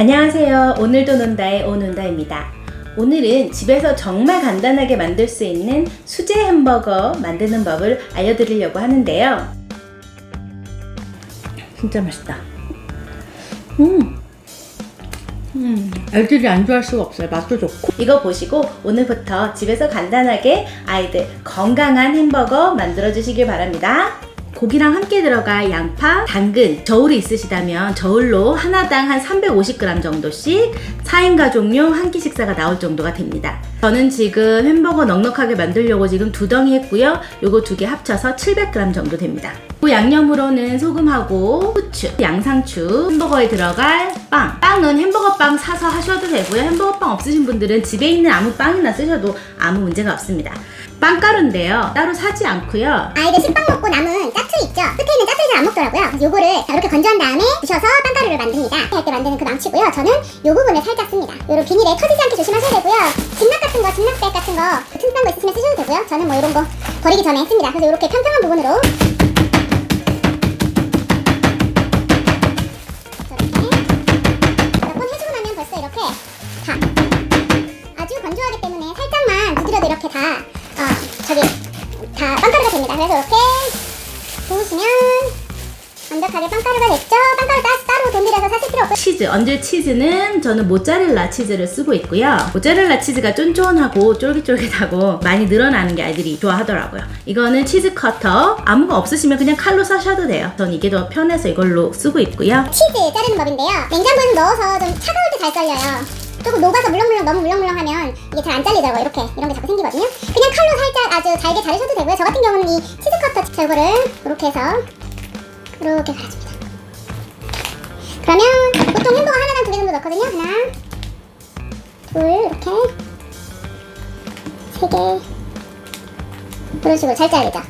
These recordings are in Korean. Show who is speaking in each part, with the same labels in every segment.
Speaker 1: 안녕하세요. 오늘도 논다의 오논다입니다. 오늘은 집에서 정말 간단하게 만들 수 있는 수제 햄버거 만드는 법을 알려드리려고 하는데요. 진짜 맛있다. 음. 음, 애들이 안 좋아할 수가 없어요. 맛도 좋고. 이거 보시고 오늘부터 집에서 간단하게 아이들 건강한 햄버거 만들어 주시길 바랍니다. 고기랑 함께 들어갈 양파, 당근, 저울이 있으시다면 저울로 하나당 한 350g 정도씩 4인 가족용 한 끼 식사가 나올 정도가 됩니다. 저는 지금 햄버거 넉넉하게 만들려고 지금 두 덩이 했고요. 요거 두 개 합쳐서 700g 정도 됩니다. 그 양념으로는 소금하고 후추, 양상추, 햄버거에 들어갈 빵. 빵은 햄버거 빵 사서 하셔도 되고요. 햄버거 빵 없으신 분들은 집에 있는 아무 빵이나 쓰셔도 아무 문제가 없습니다. 빵가루인데요. 따로 사지 않고요.
Speaker 2: 아이들 식빵 먹고 남은 요거를 자, 이렇게 건조한 다음에 부셔서 빵가루를 만듭니다. 할 때 만드는 그 망치고요. 저는 요 부분을 살짝 씁니다. 요런 비닐에 터지지 않게 조심하셔야 되고요. 진낙 같은 거, 진낙백 같은 거, 그 튼튼한 거 있으시면 쓰셔도 되고요. 저는 뭐 이런 거 버리기 전에 씁니다. 그래서 이렇게 평평한 부분으로 이렇게 다 어, 저기 다 빵가루가 됩니다. 그래서 이렇게 부으시면 완벽하게 빵가루가 됐죠? 빵가루 따, 따로 돈 들여서 사실 필요 없고
Speaker 1: 치즈, 얹을 치즈는 저는 모짜렐라 치즈를 쓰고 있고요. 모짜렐라 치즈가 쫀쫀하고 쫄깃쫄깃하고 많이 늘어나는 게 아이들이 좋아하더라고요. 이거는 치즈 커터. 아무거 없으시면 그냥 칼로 싸셔도 돼요. 전 이게 더 편해서 이걸로 쓰고 있고요.
Speaker 2: 치즈 자르는 법인데요. 냉장고에 넣어서 좀 차가울 때잘 잘려요. 조금 녹아서 물렁물렁 너무 물렁물렁하면 이게 잘 안 잘리더라고요. 이렇게 이런 게 자꾸 생기거든요. 그냥 칼로 살짝 아주 잘게 자르셔도 되고요. 저 같은 경우는 이 치즈 커터 제거를 이렇게 해서 이렇게 갈아줍니다. 그러면 보통 햄버거 하나당 두 개 정도 넣거든요. 하나, 둘 이렇게 세 개. 이런 식으로 잘 잘리죠.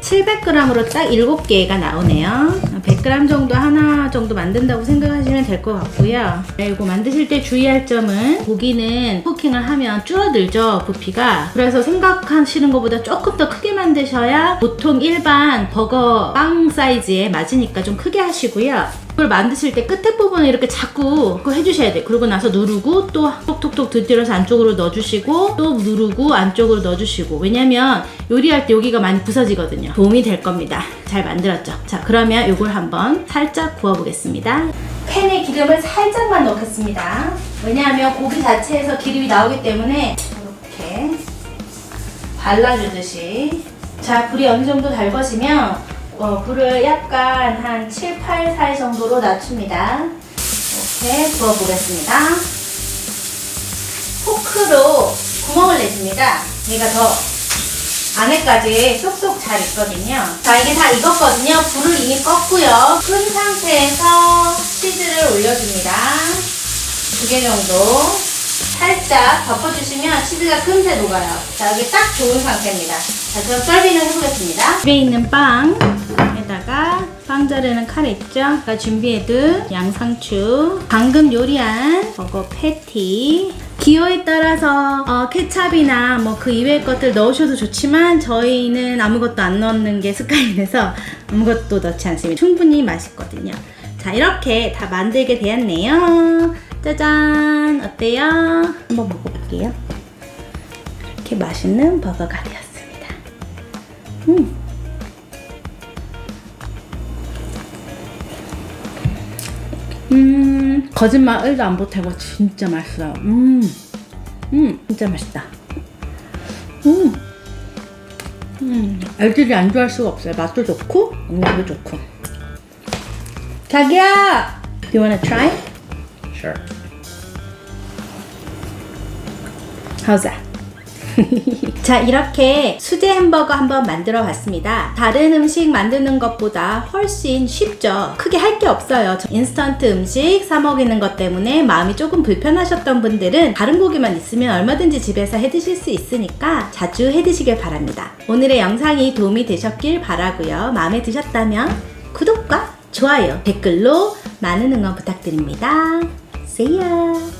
Speaker 1: 칠 700g으로 딱 7개가 나오네요. 100g 정도 하나 정도 만든다고 생각하시면 될 것 같고요. 이거 만드실 때 주의할 점은 고기는 쿠킹을 하면 줄어들죠, 부피가. 그래서 생각하시는 것보다 조금 더 크게 만드셔야 보통 일반 버거 빵 사이즈에 맞으니까 좀 크게 하시고요. 그걸 만드실 때 끝에 부분을 이렇게 자꾸 그거 해주셔야 돼요. 그러고 나서 누르고 또 톡톡톡 들들어서 안쪽으로 넣어주시고 또 누르고 안쪽으로 넣어주시고 왜냐면 요리할 때 여기가 많이 부서지거든요. 도움이 될 겁니다. 잘 만들었죠? 자 그러면 이걸 한번 살짝 구워보겠습니다. 팬에 기름을 살짝만 넣겠습니다. 왜냐하면 고기 자체에서 기름이 나오기 때문에 이렇게 발라주듯이 자 불이 어느 정도 달궈지면 어, 불을 약간 한 7, 8 사이 정도로 낮춥니다. 이렇게 구워보겠습니다. 포크로 구멍을 내줍니다. 얘가 더 안에까지 쏙쏙 잘 익거든요. 자, 이게 다 익었거든요. 불을 이미 껐고요. 끈 상태에서 치즈를 올려줍니다. 두 개 정도. 살짝 덮어주시면 치즈가 금세 녹아요. 자, 여기 딱 좋은 상태입니다. 자, 그럼 서빙을 해보겠습니다. 집에 있는 빵에다가 빵 자르는 칼 있죠? 아까 준비해둔 양상추, 방금 요리한 버거 패티, 기호에 따라서 어, 케찹이나 뭐 그 이외의 것들 넣으셔도 좋지만 저희는 아무것도 안 넣는 게 습관이라서 아무것도 넣지 않습니다. 충분히 맛있거든요. 자 이렇게 다 만들게 되었네요. 짜잔 어때요? 한번 먹어볼게요. 이렇게 맛있는 버거가 되었습니다. 음. 음, 거짓말 1도 안 보태고 진짜 맛있어요. 음, 음, 진짜 맛있다. 음, 음, 애들이 안 좋아할 수가 없어요. 맛도 좋고, 영양도 좋고. 자기야! Do you wanna try?
Speaker 3: Sure.
Speaker 1: How's that? 자 이렇게 수제 햄버거 한번 만들어 봤습니다. 다른 음식 만드는 것보다 훨씬 쉽죠. 크게 할 게 없어요. 저 인스턴트 음식 사 먹이는 것 때문에 마음이 조금 불편하셨던 분들은 다른 고기만 있으면 얼마든지 집에서 해 드실 수 있으니까 자주 해 드시길 바랍니다. 오늘의 영상이 도움이 되셨길 바라고요. 마음에 드셨다면 구독과 좋아요 댓글로 많은 응원 부탁드립니다 Saya!